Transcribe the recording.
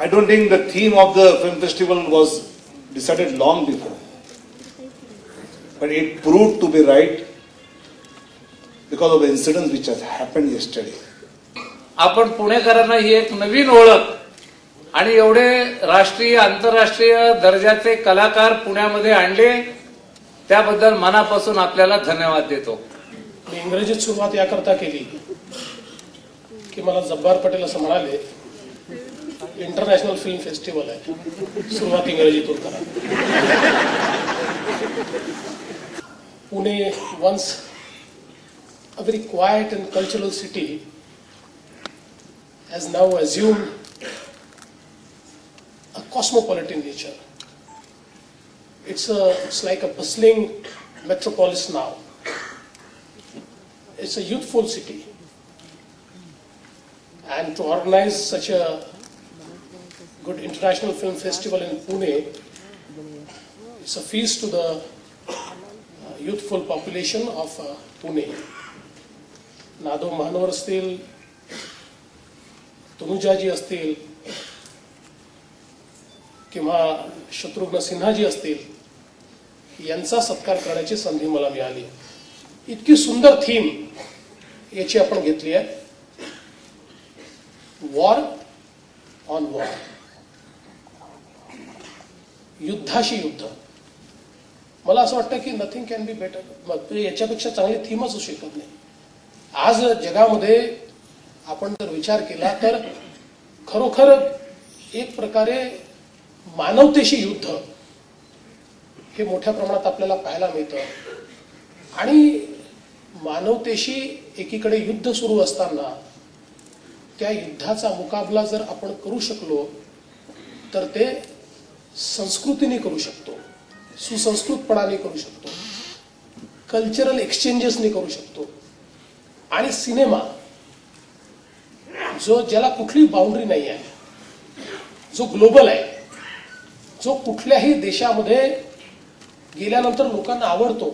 I don't think the theme of the film festival was decided long before. But it proved to be right because of the incidents which has happened yesterday. आपण पुणेकरांना ही एक नवीन ओळख आणि एवढे राष्ट्रीय आंतरराष्ट्रीय दर्जाचे कलाकार पुण्यामध्ये आणले त्याबद्दल मनापासून आपल्याला धन्यवाद देतो मी इंग्रजीत सुरुवात याकरता केली की मला जब्बार पटेल असं म्हणाले इंटरनॅशनल फिल्म फेस्टिवल आहे सुरुवात इंग्रजीतून करा Pune once a very quite and cultural city has now assumed a cosmopolitan nature. It's a, it's like a bustling metropolis now. It's a youthful city. And to organize such a good international film festival in Pune, it's a feast to the uh, youthful population of uh, Pune. नादो महानवर असतील तनुजाजी असतील किंवा शत्रुघ्न सिन्हाजी असतील यांचा सत्कार करण्याची संधी मला मिळाली इतकी सुंदर थीम याची आपण घेतली आहे वॉर ऑन वॉर युद्धाशी युद्ध. मला असं वाटतं की नथिंग कॅन बी बेटर याच्यापेक्षा चांगली थीमच असू शकत नाही. आज जगामध्ये आपण जर विचार केला तर खरोखर एक प्रकारे मानवतेशी युद्ध हे मोठ्या प्रमाणात आपल्याला पाहायला मिळतं. आणि मानवतेशी एकीकडे युद्ध सुरू असताना त्या युद्धाचा मुकाबला जर आपण करू शकलो तर ते संस्कृतीने करू शकतो सुसंस्कृतपणाने करू शकतो कल्चरल एक्सचेंजेसने करू शकतो. आणि सिनेमा जो ज्याला कुठली बाउंड्री नाही आहे जो ग्लोबल आहे जो कुठल्याही देशामध्ये गेल्यानंतर लोकांना आवडतो